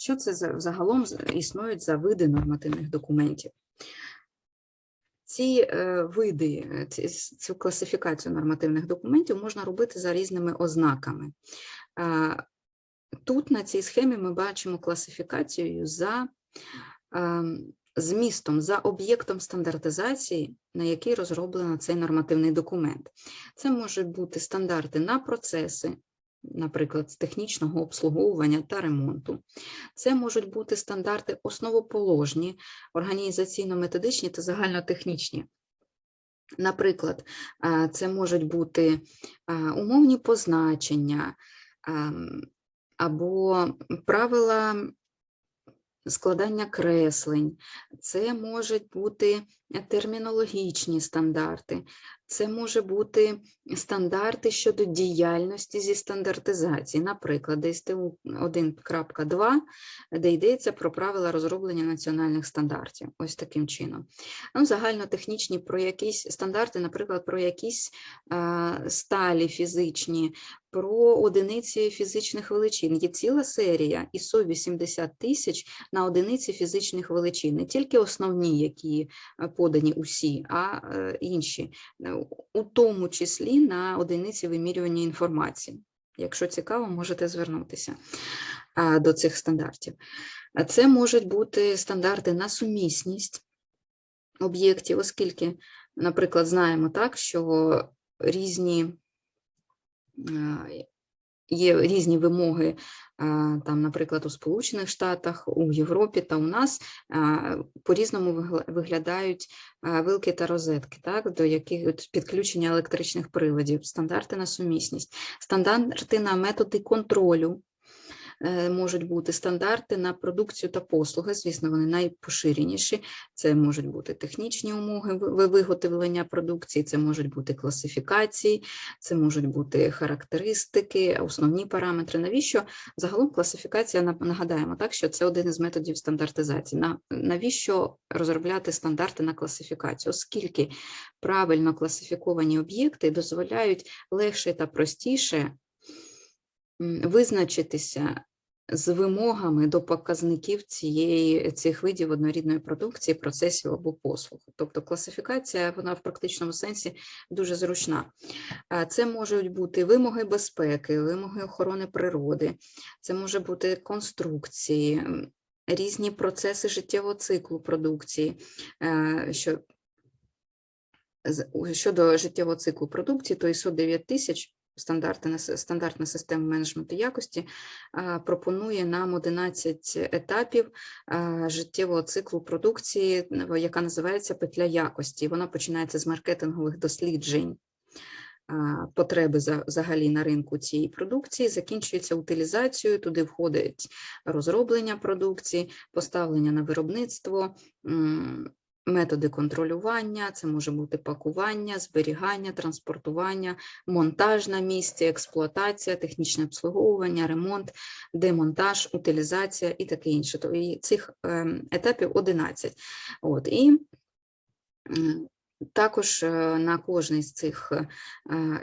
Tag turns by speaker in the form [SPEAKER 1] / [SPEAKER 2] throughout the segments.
[SPEAKER 1] Що це за- загалом існують за види нормативних документів? Ці е, види, е, цю класифікацію нормативних документів можна робити за різними ознаками. Тут на цій схемі ми бачимо класифікацію за ем, змістом, за об'єктом стандартизації, на який розроблено цей нормативний документ. Це можуть бути стандарти на процеси, наприклад, з технічного обслуговування та ремонту. Це можуть бути стандарти основоположні, організаційно-методичні та загальнотехнічні. Наприклад, це можуть бути умовні позначення або правила складання креслень, це можуть бути термінологічні стандарти, це може бути стандарти щодо діяльності зі стандартизації, наприклад, ДСТУ 1.2, де йдеться про правила розроблення національних стандартів. Ось таким чином. Ну, загальнотехнічні про якісь стандарти, наприклад, про якісь е, сталі фізичні, про одиниці фізичних величин. Є ціла серія ISO 80 тисяч на одиниці фізичних величин, не тільки основні, які е, подані усі, а е, інші, е, у тому числі на одиниці вимірювання інформації. Якщо цікаво, можете звернутися до цих стандартів. Це можуть бути стандарти на сумісність об'єктів, оскільки, наприклад, знаємо так, що різні е, є різні вимоги, е, там, наприклад, у Сполучених Штатах, у Європі та у нас по-різному вигла- виглядають вилки та розетки, так, до яких підключення електричних приладів, стандарти на сумісність, стандарти на методи контролю. Е, Можуть бути стандарти на продукцію та послуги, звісно, вони найпоширеніші. Це можуть бути технічні умови ви- ви- виготовлення продукції, це можуть бути класифікації, це можуть бути характеристики, основні параметри. Навіщо загалом класифікація нагадаємо так, що це один із методів стандартизації. На навіщо розробляти стандарти на класифікацію? Оскільки правильно класифіковані об'єкти дозволяють легше та простіше визначитися з вимогами до показників цієї цих видів однорідної продукції, процесів або послуг. Тобто класифікація вона в практичному сенсі дуже зручна. Це можуть бути вимоги безпеки, вимоги охорони природи, це може бути конструкції, різні процеси життєвого циклу продукції, е, що щодо життєвого циклу продукції, то ISO 9000 стандарти на стандартна система менеджменту якості пропонує нам 11 етапів життєвого циклу продукції, яка називається петля якості. Вона починається з маркетингових досліджень потреби взагалі на ринку цієї продукції, закінчується утилізацією, туди входить розроблення продукції, поставлення на виробництво, методи контролювання, це може бути пакування, зберігання, транспортування, монтаж на місці, експлуатація, технічне обслуговування, ремонт, демонтаж, утилізація і таке інше. То і цих ем, етапів 11. От, і також е, на кожний з цих е,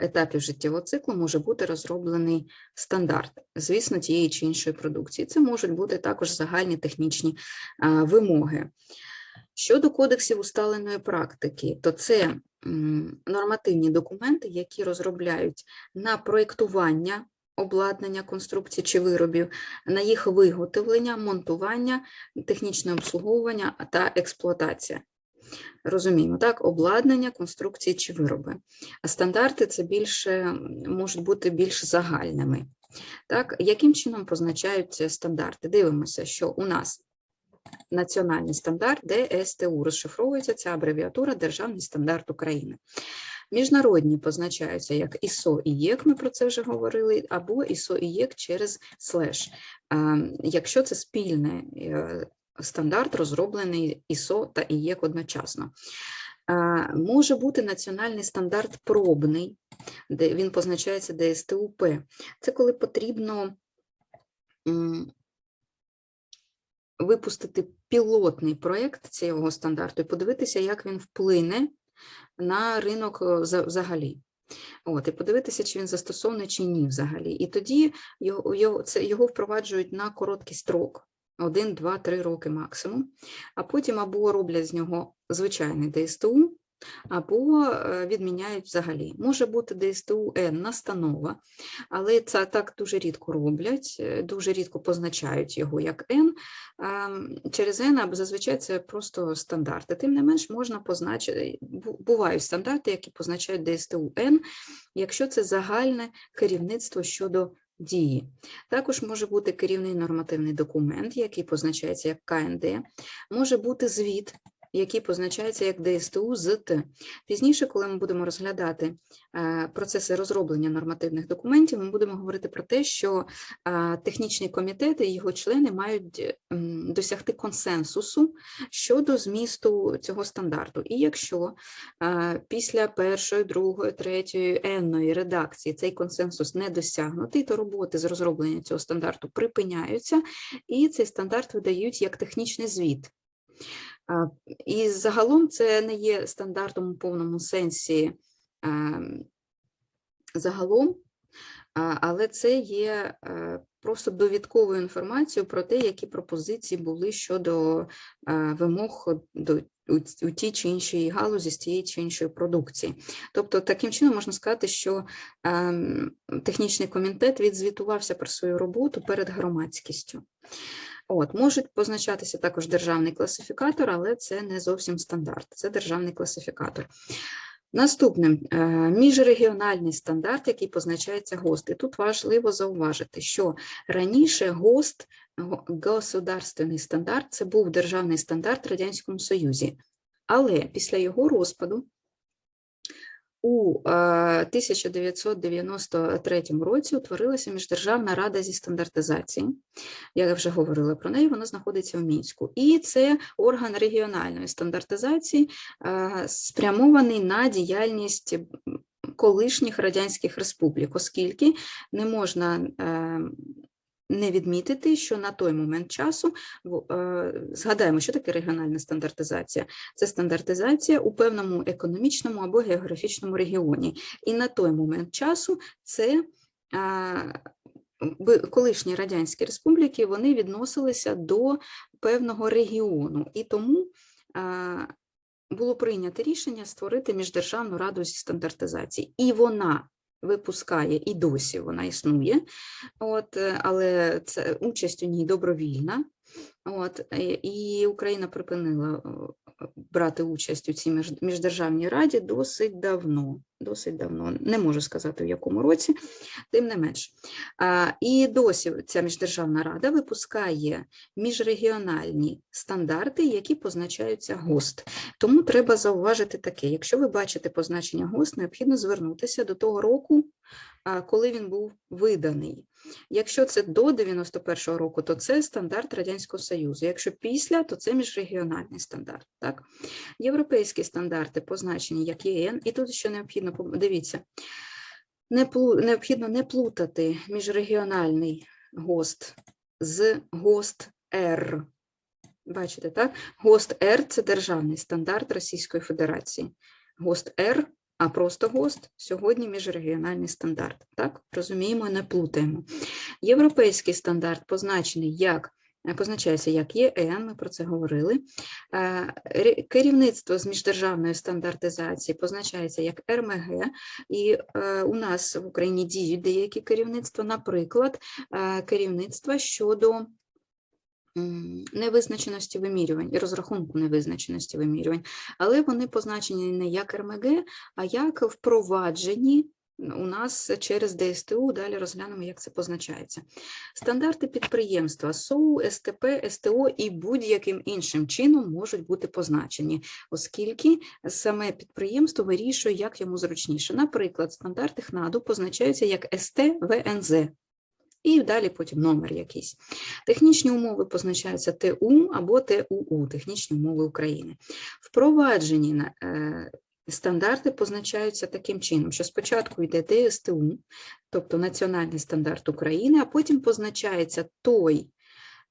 [SPEAKER 1] етапів життєвого циклу може бути розроблений стандарт, звісно, тієї чи іншої продукції. Це можуть бути також загальні технічні е, вимоги. Щодо кодексів усталеної практики, то це нормативні документи, які розробляють на проєктування обладнання, конструкцій чи виробів, на їх виготовлення, монтування, технічне обслуговування та експлуатація. Розуміємо, так, обладнання, конструкції чи вироби. А стандарти це більше можуть бути більш загальними. Так, яким чином позначаються стандарти? Дивимося, що у нас національний стандарт ДСТУ розшифровується ця абревіатура Державний стандарт України. Міжнародні позначаються як ISO і ЄК, ми про це вже говорили, або ISO і ЄК через слеш. Якщо це спільний е, стандарт, розроблений ISO та ІЄК одночасно. Може бути національний стандарт пробний, де він позначається ДСТУП. Це коли потрібно випустити пілотний проєкт цього стандарту і подивитися, як він вплине на ринок е, взагалі. От, і подивитися, чи він застосований чи ні взагалі. І тоді його, його, це, його впроваджують на короткий строк. один, два, три роки максимум, а потім або роблять з нього звичайний ДСТУ, або е, відміняють взагалі. Може бути ДСТУ Н настанова, але це так дуже рідко роблять, е, дуже рідко позначають його як Н. Через N або зазвичай це просто стандарти. Тим не менш, можна позначити, бувають стандарти, які позначають ДСТУ Н, якщо це загальне керівництво щодо дії. Також може бути керівний нормативний документ, який позначається як КНД, може бути звіт, який позначається як ДСТУ з Т. Пізніше, коли ми будемо розглядати е, процеси розроблення нормативних документів, ми будемо говорити про те, що е, технічні комітети і його члени мають досягти консенсусу щодо змісту цього стандарту. І якщо е, після першої, другої, третьої енної редакції цей консенсус не досягнутий, то роботи з розроблення цього стандарту припиняються, і цей стандарт видають як технічний звіт. І загалом це не є стандартом у повному сенсі ем, загалом, але це є е, просто довідковою інформацією про те, які пропозиції були щодо е, вимог до у, тій чи іншій галузі з тієї чи іншої продукції. Тобто, таким чином можна сказати, що ем, технічний комітет відзвітувався про свою роботу перед громадськістю. От, можуть позначатися також державний класифікатор, але це не зовсім стандарт, це державний класифікатор. Наступним е, міжрегіональний стандарт, який позначається ГОСТ. І тут важливо зауважити, що раніше ГОСТ, государственний стандарт, це був державний стандарт в Радянському Союзі. Але після його розпаду у е, 1993 році утворилася Міждержавна рада зі стандартизації. Я вже говорила про неї, вона знаходиться в Мінську. І це орган регіональної стандартизації, е, спрямований на діяльність колишніх радянських республік, оскільки не можна е, не відмітити, що на той момент часу е, згадаємо, що таке регіональна стандартизація. Це стандартизація у певному економічному або географічному регіоні. І на той момент часу це а, колишні радянські республіки вони відносилися до певного регіону, і тому було прийнято рішення створити міждержавну раду зі стандартизації, і вона випускає і досі вона існує, от, е, але це участь у ній добровільна. От, е, і Україна припинила е, брати участь у цій між- міждержавній раді досить давно. Досить давно, не можу сказати в якому році, тим не менш. І досі ця міждержавна рада випускає міжрегіональні стандарти, які позначаються ГОСТ. Тому треба зауважити таке: якщо ви бачите позначення ГОСТ, необхідно звернутися до того року, коли він був виданий. Якщо це до 91-го року, то це стандарт Радянського Союзу. Якщо після, то це міжрегіональний стандарт. Так? Європейські стандарти позначені як ЄН, і тут ще необхідно пом- дивіться, не необхідно не плутати міжрегіональний ГОСТ з ГОСТ Р. Бачите, так? ГОСТ Р це державний стандарт Російської Федерації. ГОСТ Р, а просто ГОСТ сьогодні міжрегіональний стандарт. Так, розуміємо, не плутаємо. Європейський стандарт позначений як е, позначається як ЄН, ми про це говорили. Е, Керівництво з міждержавної стандартизації позначається як РМГ, і е, у нас в Україні діють деякі керівництва, наприклад, керівництва щодо невизначеності вимірювань і розрахунку невизначеності вимірювань, але вони позначені не як РМГ, а як впроваджені у нас через ДСТУ. Далі розглянемо, як це позначається. Стандарти підприємства СОУ, СТП, СТО і будь-яким іншим чином можуть бути позначені, оскільки саме підприємство вирішує, як йому зручніше. Наприклад, стандарти ХНАДу позначаються як СТ, ВНЗ. І далі потім номер якийсь. Технічні умови позначаються ТУ або ТУУ, технічні умови України. Впроваджені е, стандарти позначаються таким чином, що спочатку йде ДСТУ, тобто національний стандарт України, а потім позначається той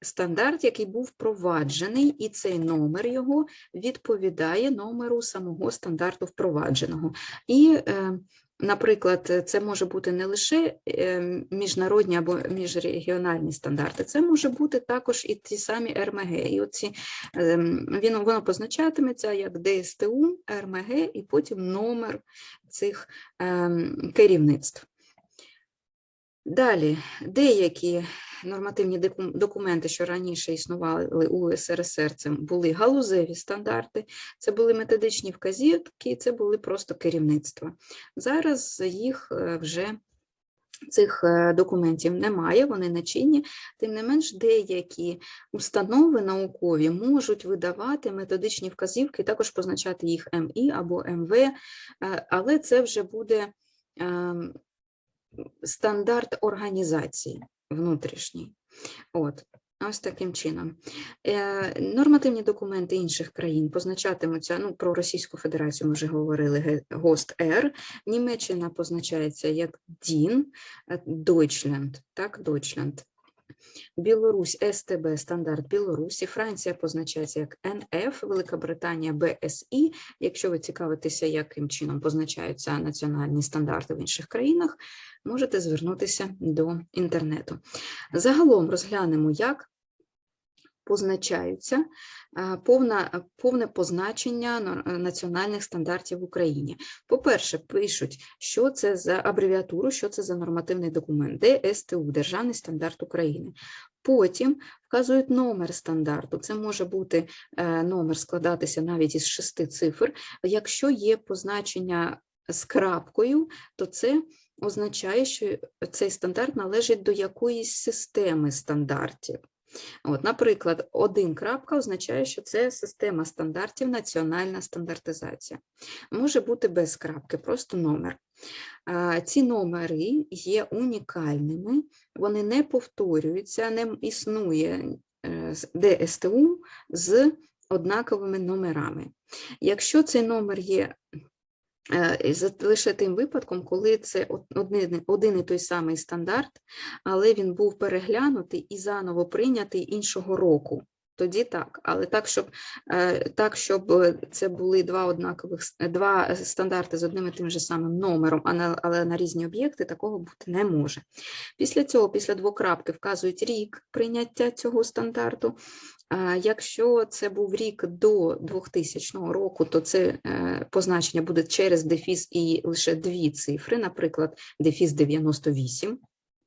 [SPEAKER 1] стандарт, який був впроваджений, і цей номер його відповідає номеру самого стандарту впровадженого. І е, Наприклад, це може бути не лише е, міжнародні або міжрегіональні стандарти, це може бути також і ті самі РМГ. І оці, ем, він, воно позначатиметься як ДСТУ, РМГ і потім номер цих ем, керівництв. Далі, деякі нормативні документи, що раніше існували у СРСР, це були галузеві стандарти, це були методичні вказівки, це були просто керівництва. Зараз їх е, вже цих е, документів немає, вони не чинні. Тим не менш, деякі установи наукові можуть видавати методичні вказівки, також позначати їх МІ або МВ, е, але це вже буде ем, стандарт організації внутрішній. От. Ось таким чином. Е, Нормативні документи інших країн позначатимуться, ну, про Російську Федерацію ми вже говорили, ГОСТ Р, Німеччина позначається як ДІН, Deutschland, так, Deutschland. Білорусь СТБ, стандарт Білорусі, Франція позначається як НФ, Велика Британія БСІ. Якщо ви цікавитеся, яким чином позначаються національні стандарти в інших країнах, можете звернутися до інтернету. Загалом розглянемо, як позначаються повна, повне позначення е, національних стандартів в Україні. По-перше, пишуть, що це за абревіатуру, що це за нормативний документ, ДСТУ, Державний стандарт України. Потім вказують номер стандарту. Це може бути е, номер складатися навіть із шести цифр. Якщо є позначення з крапкою, то це означає, що цей стандарт належить до якоїсь системи стандартів. От, наприклад, один крапка означає, що це система стандартів, національна стандартизація. Може бути без крапки, просто номер. Ці номери є унікальними, вони не повторюються, не існує е, ДСТУ з однаковими номерами. Якщо цей номер є лише тим випадком, коли це од- один, один і той самий стандарт, але він був переглянутий і заново прийнятий іншого року. Тоді так, але так, щоб е, так, щоб це були два однакових е, два стандарти з одним і тим же самим номером, але на різні об'єкти такого бути не може. Після цього, після двокрапки, вказують рік прийняття цього стандарту. Якщо це був рік до 2000 року, то це е, позначення буде через дефіс і лише дві цифри, наприклад, дефіс 98,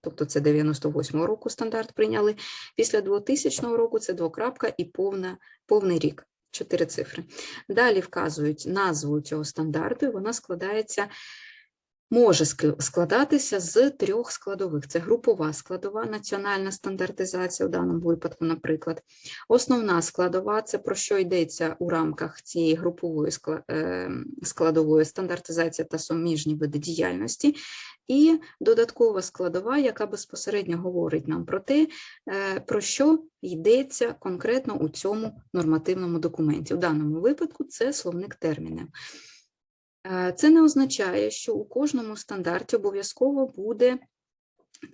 [SPEAKER 1] тобто це 98 року стандарт прийняли. Після 2000 року це двокрапка і повна, повний рік, чотири цифри. Далі вказують назву цього стандарту, і вона складається може ск- складатися з трьох складових: це групова складова, національна стандартизація, в даному випадку, наприклад. Основна складова це про що йдеться у рамках цієї групової е, складової стандартизація та суміжні види діяльності, і додаткова складова, яка безпосередньо говорить нам про те, е, про що йдеться конкретно у цьому нормативному документі. В даному випадку це словник термінів. Е, Це не означає, що у кожному стандарті обов'язково буде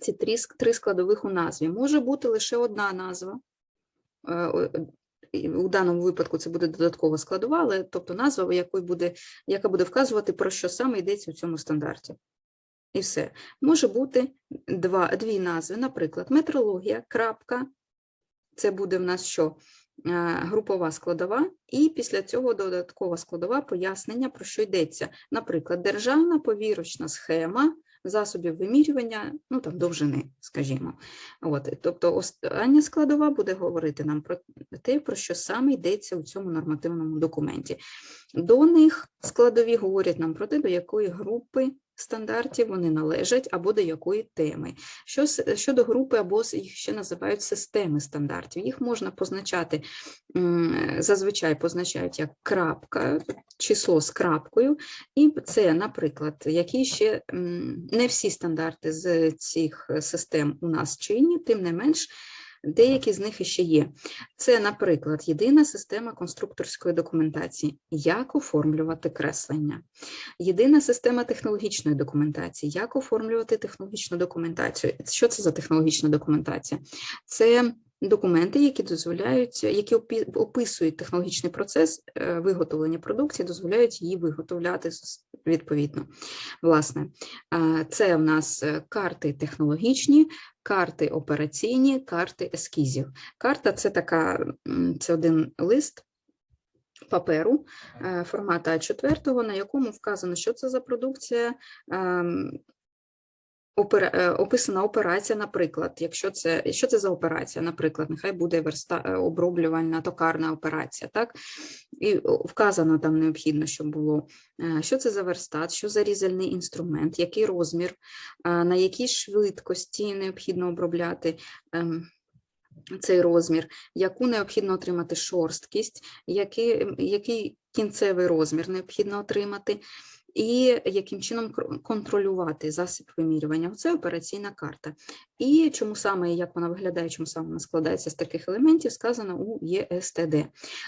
[SPEAKER 1] ці три, складових у назві. Може бути лише одна назва. Е, У даному випадку це буде додаткова складова, але тобто назва, якої буде, яка буде вказувати, про що саме йдеться у цьому стандарті. І все. Може бути два, дві назви, наприклад, метрологія, крапка, це буде в нас що? Е, Групова складова, і після цього додаткова складова пояснення, про що йдеться. Наприклад, державна повірочна схема засобів вимірювання, ну там довжини, скажімо. От, тобто остання складова буде говорити нам про те, про що саме йдеться у цьому нормативному документі. До них складові говорять нам про те, до якої групи стандартів вони належать або до якої теми. Що, щодо групи або їх ще називають системи стандартів. Їх можна позначати, зазвичай позначають як крапка, число з крапкою, і це, наприклад, які ще не всі стандарти з цих систем у нас чинні, тим не менш. Деякі з них іще є. Це, наприклад, єдина система конструкторської документації, як оформлювати креслення, єдина система технологічної документації, як оформлювати технологічну документацію. Що це за технологічна документація? Це документи, які дозволяють, які описують технологічний процес е, виготовлення продукції, дозволяють її виготовляти відповідно. Власне, е, це в нас е, карти технологічні, карти операційні, карти ескізів. Карта це така, це один лист. Паперу формату А4, на якому вказано, що це за продукція, ем, опера- е, описана операція, наприклад, якщо це що це за операція, наприклад, нехай буде верста е, оброблювальна токарна операція, так? І вказано там необхідно, щоб було. Е, що це за верстат, що за різальний інструмент, який розмір, на якій швидкості необхідно обробляти. ем, Цей розмір, яку необхідно отримати шорсткість, який, який кінцевий розмір необхідно отримати, і яким чином контролювати засіб вимірювання. Це операційна карта. І чому саме, як вона виглядає, чому саме вона складається з таких елементів, сказано у ЄСТД.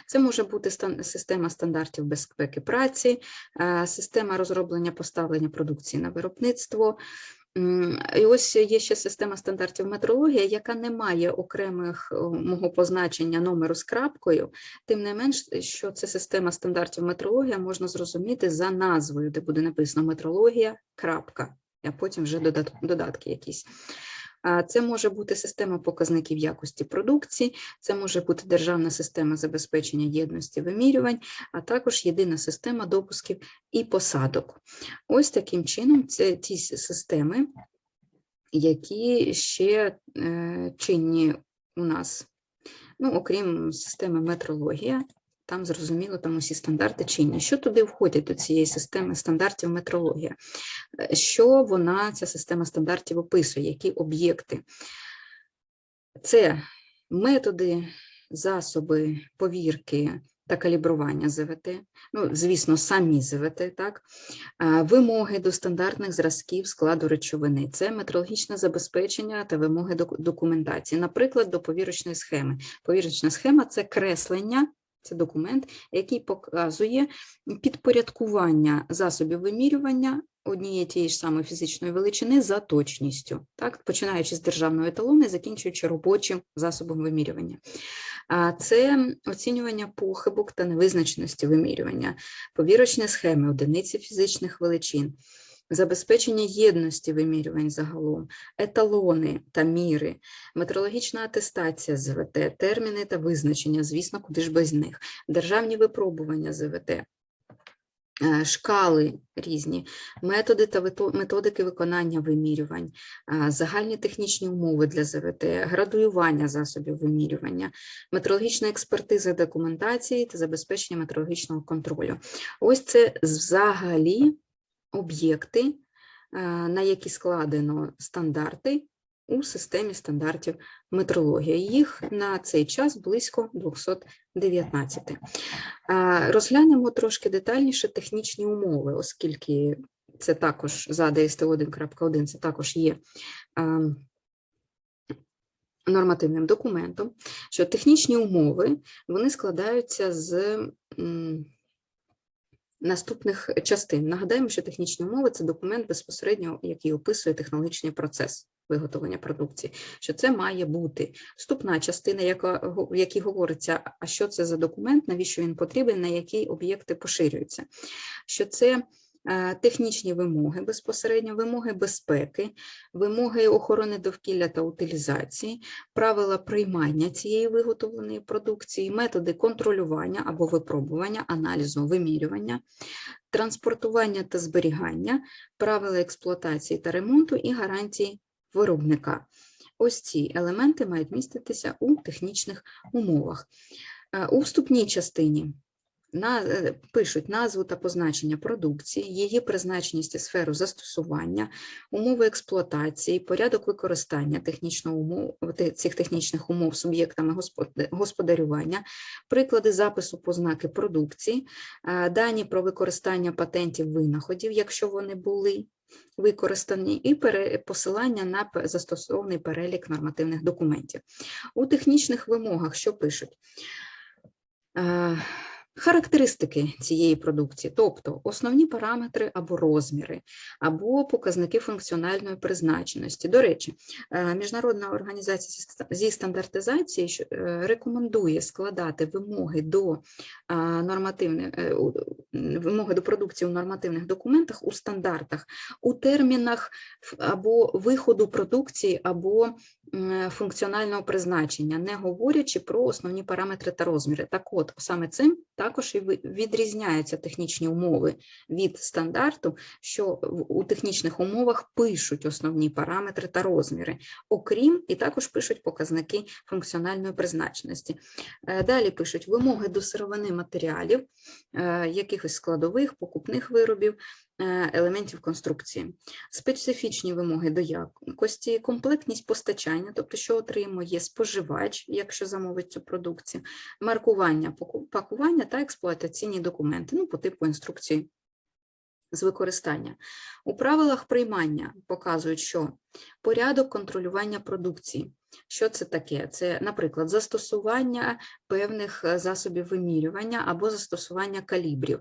[SPEAKER 1] Це може бути стан- система стандартів безпеки праці, е, система розроблення поставлення продукції на виробництво. І ось є ще система стандартів метрологія, яка не має окремих о, мого позначення номеру з крапкою. Тим не менш, що це система стандартів метрологія можна зрозуміти за назвою, де буде написано метрологія, крапка, а потім вже додат- додатки якісь. Це може бути система показників якості продукції, це може бути державна система забезпечення єдності вимірювань, а також єдина система допусків і посадок. Ось таким чином це ті системи, які ще е, чинні у нас, ну, окрім системи метрологія, там зрозуміло, там усі стандарти чинні. Що туди входить до цієї системи стандартів метрологія? Е, Що вона, ця система стандартів описує, які об'єкти? Це методи, засоби повірки та калібрування ЗВТ, ну, звісно, самі ЗВТ, так, вимоги до стандартних зразків складу речовини, це метрологічне забезпечення та вимоги до документації, наприклад, до повірочної схеми. Повірочна схема це креслення, це документ, який показує підпорядкування засобів вимірювання однієї тієї ж самої фізичної величини за точністю, так, починаючи з державного еталону закінчуючи робочим засобом вимірювання. Це оцінювання похибок та невизначеності вимірювання, повірочні схеми, одиниці фізичних величин, забезпечення єдності вимірювань загалом, еталони та міри, метрологічна атестація ЗВТ, терміни та визначення, звісно, куди ж без них, державні випробування ЗВТ. е, Шкали різні, методи та методики виконання вимірювань, загальні технічні умови для ЗВТ, градуювання засобів вимірювання, метрологічна експертиза документації та забезпечення метрологічного контролю. Ось це взагалі об'єкти, е, на які складено стандарти у системі стандартів метрології. Їх на цей час близько 219. Розглянемо трошки детальніше технічні умови, оскільки це також за ДСТ 1.1, це також є нормативним документом, що технічні умови вони складаються з наступних частин. Нагадаємо, що технічні умови це документ безпосередньо, який описує технологічний процес виготовлення продукції. Що це має бути вступна частина, яка в якій говориться, а що це за документ, навіщо він потрібен, на які об'єкти поширюються. Що це технічні вимоги безпосередньо, вимоги безпеки, вимоги охорони довкілля та утилізації, правила приймання цієї виготовленої продукції, методи контролювання або випробування, аналізу, вимірювання, транспортування та зберігання, правила експлуатації та ремонту і гарантії виробника. Ось ці елементи мають міститися у технічних умовах. Е, У вступній частині на, е, пишуть назву та позначення продукції, її призначеність і сферу застосування, умови експлуатації, порядок використання технічного умов, цих технічних умов суб'єктами господарювання, приклади запису познаки продукції, е, дані про використання патентів винаходів, якщо вони були використані, і посилання на застосований перелік нормативних документів. У технічних вимогах що пишуть? Характеристики цієї продукції, тобто основні параметри або розміри, або показники функціональної призначеності. До речі, е, Міжнародна організація зі стандартизації е, рекомендує складати вимоги до е, нормативних вимоги до продукції у нормативних документах у стандартах у термінах або виходу продукції, або функціонального призначення, не говорячи про основні параметри та розміри. Так от, саме цим також і відрізняються технічні умови від стандарту, що у технічних умовах пишуть основні параметри та розміри, окрім і також пишуть показники функціональної призначеності. Е, Далі пишуть вимоги до сировини матеріалів, е, якихось складових, покупних виробів, е, елементів конструкції, специфічні вимоги до якості, комплектність постачання, тобто що отримує споживач, якщо замовить цю продукцію, маркування, пакування та експлуатаційні документи, ну, по типу інструкції з використання. У правилах приймання показують, що порядок контролювання продукції. Що це таке? Це, наприклад, застосування певних е, засобів вимірювання або застосування калібрів,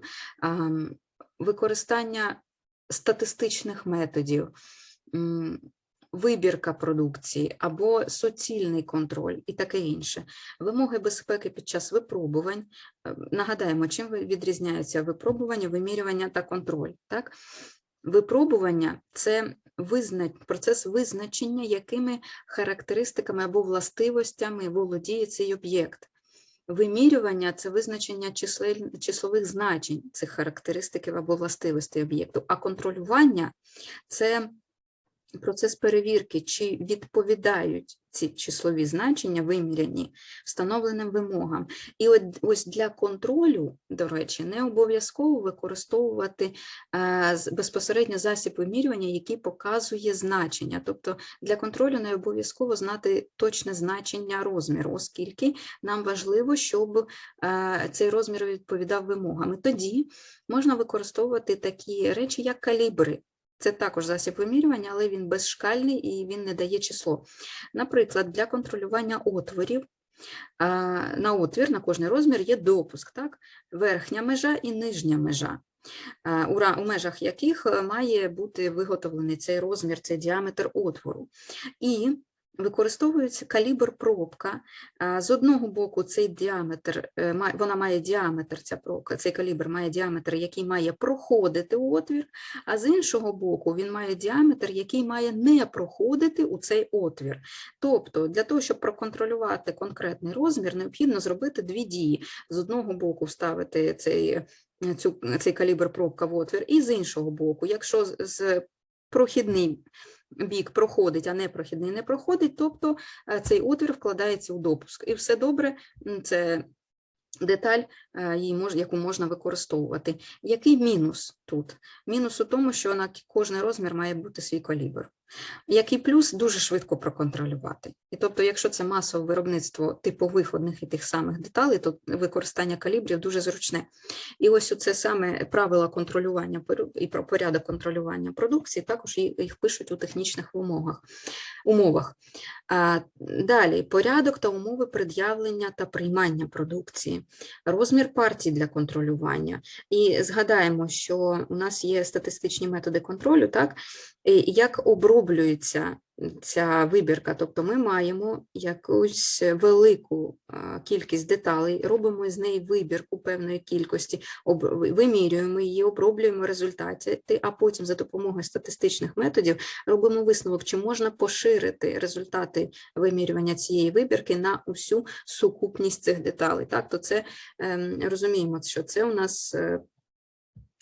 [SPEAKER 1] використання статистичних методів, вибірка продукції або суцільний контроль і таке інше. Вимоги безпеки під час випробувань. Е, Нагадаємо, чим відрізняються випробування, вимірювання та контроль. Так? Випробування це процес визначення, якими характеристиками або властивостями володіє цей об'єкт. Вимірювання це визначення числових значень цих характеристиків або властивостей об'єкту, а контролювання це процес перевірки, чи відповідають ці числові значення виміряні встановленим вимогам. І от ось для контролю, до речі, не обов'язково використовувати е, безпосередньо засіб вимірювання, який показує значення. Тобто для контролю не обов'язково знати точне значення розміру, оскільки нам важливо, щоб е, цей розмір відповідав вимогам. І тоді можна використовувати такі речі, як калібри. Це також засіб вимірювання, але він безшкальний і він не дає число. Наприклад, для контролювання отворів на отвір, на кожний розмір є допуск, так? верхня межа і нижня межа, у межах яких е, має бути виготовлений цей розмір, цей діаметр отвору. І використовується калібр пробка. З одного боку, цей діаметр, е, вона має діаметр, ця пробка, цей калібр має діаметр, який має проходити отвір, а з іншого боку, він має діаметр, який має не проходити у цей отвір. Тобто, для того, щоб проконтролювати конкретний розмір, необхідно зробити дві дії. З одного боку вставити цей, цю, цей калібр пробка в отвір, і з іншого боку, якщо з- прохідний бік проходить, а не прохідний не проходить, тобто е, цей отвір вкладається у допуск. І все добре, це деталь, е, яку можна використовувати. Який мінус тут? Мінус у тому, що на к- кожний розмір має бути свій калібр. Який плюс дуже швидко проконтролювати. І тобто, якщо це масове виробництво типових одних і тих самих деталей, то використання калібрів дуже зручне. І ось це саме правила контролювання і про порядок контролювання продукції, також їх пишуть у технічних вимогах, умовах. Далі порядок та умови пред'явлення та приймання продукції, розмір партій для контролювання. І згадаємо, що у нас є статистичні методи контролю, так, як оброблюється ця вибірка. Тобто ми маємо якусь велику кількість деталей, робимо з неї вибірку певної кількості, вимірюємо її, оброблюємо результати, а потім за допомогою статистичних методів робимо висновок, чи можна поширити результати вимірювання цієї вибірки на усю сукупність цих деталей. Так, то це ем, розуміємо, що це у нас.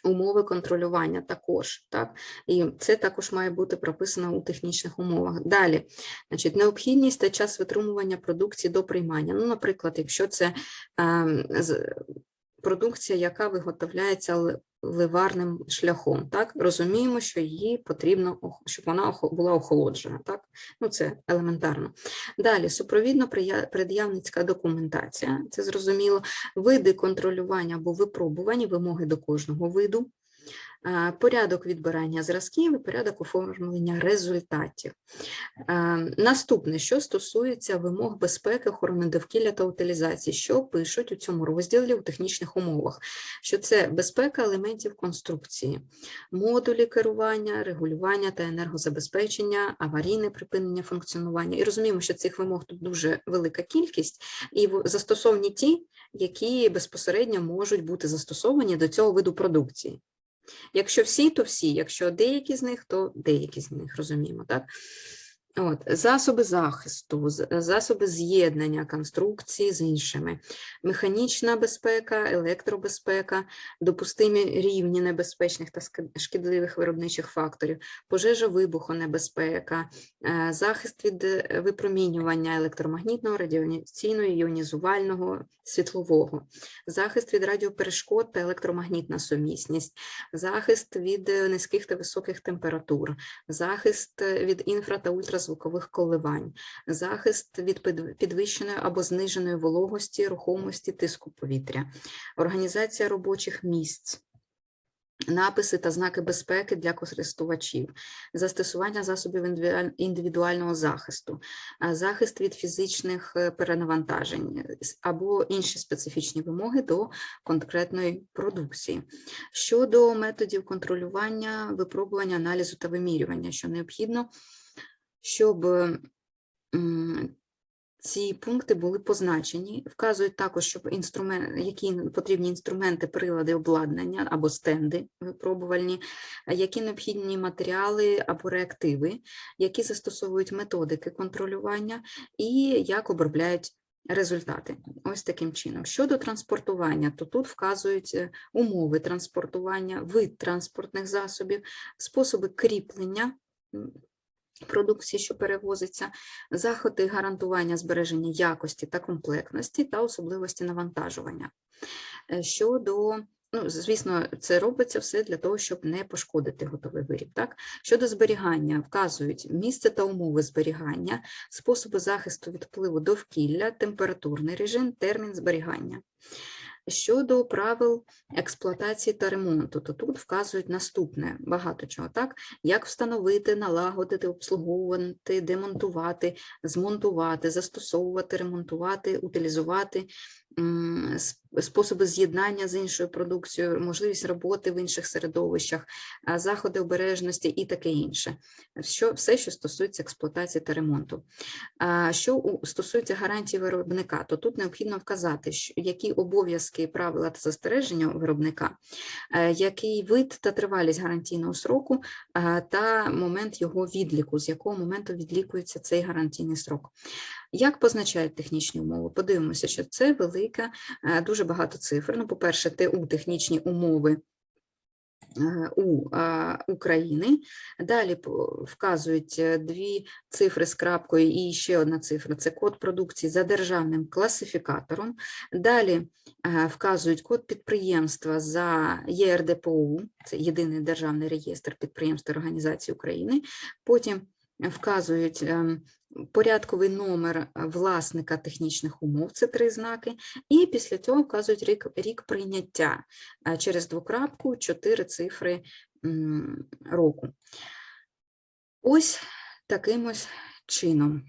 [SPEAKER 1] Умови контролювання також, так і це також має бути прописано у технічних умовах. Далі, значить, необхідність та час витримування продукції до приймання. Ну, наприклад, якщо це е, продукція, яка виготовляється ливарним шляхом, так розуміємо, що її потрібно, щоб вона була охолоджена. Так, ну це елементарно. Далі супровідно пред'явницька документація, це зрозуміло, види контролювання або випробування, вимоги до кожного виду. Порядок відбирання зразків і порядок оформлення результатів. Наступне, що стосується вимог безпеки, охорони довкілля та утилізації, що пишуть у цьому розділі у технічних умовах, що це безпека елементів конструкції, модулі керування, регулювання та енергозабезпечення, аварійне припинення функціонування. І розуміємо, що цих вимог тут дуже велика кількість, і застосовні ті, які безпосередньо можуть бути застосовані до цього виду продукції. Якщо всі, то всі, якщо деякі з них, то деякі з них, розуміємо, так? От, засоби захисту, засоби з'єднання конструкції з іншими, механічна безпека, електробезпека, допустимі рівні небезпечних та шкідливих виробничих факторів, пожежа вибухонебезпека, е, захист від е, випромінювання електромагнітного, радіаційного, іонізувального, світлового, захист від радіоперешкод та електромагнітна сумісність, захист від е, низьких та високих температур, захист від інфра та ультразвукових коливань, захист від підвищеної або зниженої вологості, рухомості, тиску повітря, організація робочих місць. Написи та знаки безпеки для користувачів, застосування засобів індивідуального захисту, захист від фізичних е, перенавантажень або інші специфічні вимоги до конкретної продукції. Щодо методів контролювання, випробування, аналізу та вимірювання, що необхідно, щоб ці пункти були позначені, вказують також, щоб інструмент, які потрібні інструменти, прилади, обладнання або стенди випробувальні, які необхідні матеріали або реактиви, які застосовують методики контролювання і як обробляють результати. Ось таким чином. Щодо транспортування, то тут вказують е, умови транспортування, вид транспортних засобів, способи кріплення. Продукції, що перевозиться, заходи гарантування збереження якості та комплектності та особливості навантажування. Е, Щодо, ну, звісно, це робиться все для того, щоб не пошкодити готовий виріб. Так? Щодо зберігання, вказують місце та умови зберігання, способи захисту від впливу довкілля, температурний режим, термін зберігання. Щодо правил експлуатації та ремонту, то тут вказують наступне багато чого, так? Як встановити, налагодити, обслуговувати, демонтувати, змонтувати, застосовувати, ремонтувати, утилізувати, способи з'єднання з іншою продукцією, можливість роботи в інших середовищах, заходи обережності і таке інше. Що, все, що стосується експлуатації та ремонту. Що стосується гарантії виробника, то тут необхідно вказати, які обов'язки, правила та застереження виробника, е, який вид та тривалість гарантійного сроку е, та момент його відліку, з якого моменту відлікується цей гарантійний срок. Як позначають технічні умови? Подивимося, що це велика, е, дуже багато цифр. Ну, по-перше, ТУ технічні умови е, у України. Далі вказують е, дві цифри з крапкою і ще одна цифра це код продукції за державним класифікатором. Далі е, вказують код підприємства за ЄРДПОУ, це єдиний державний реєстр підприємств та організацій України. Потім вказують ем, порядковий номер е, власника технічних умов, це три знаки, і після цього вказують рік, рік прийняття е, через двокрапку, чотири цифри року. Ось таким ось чином.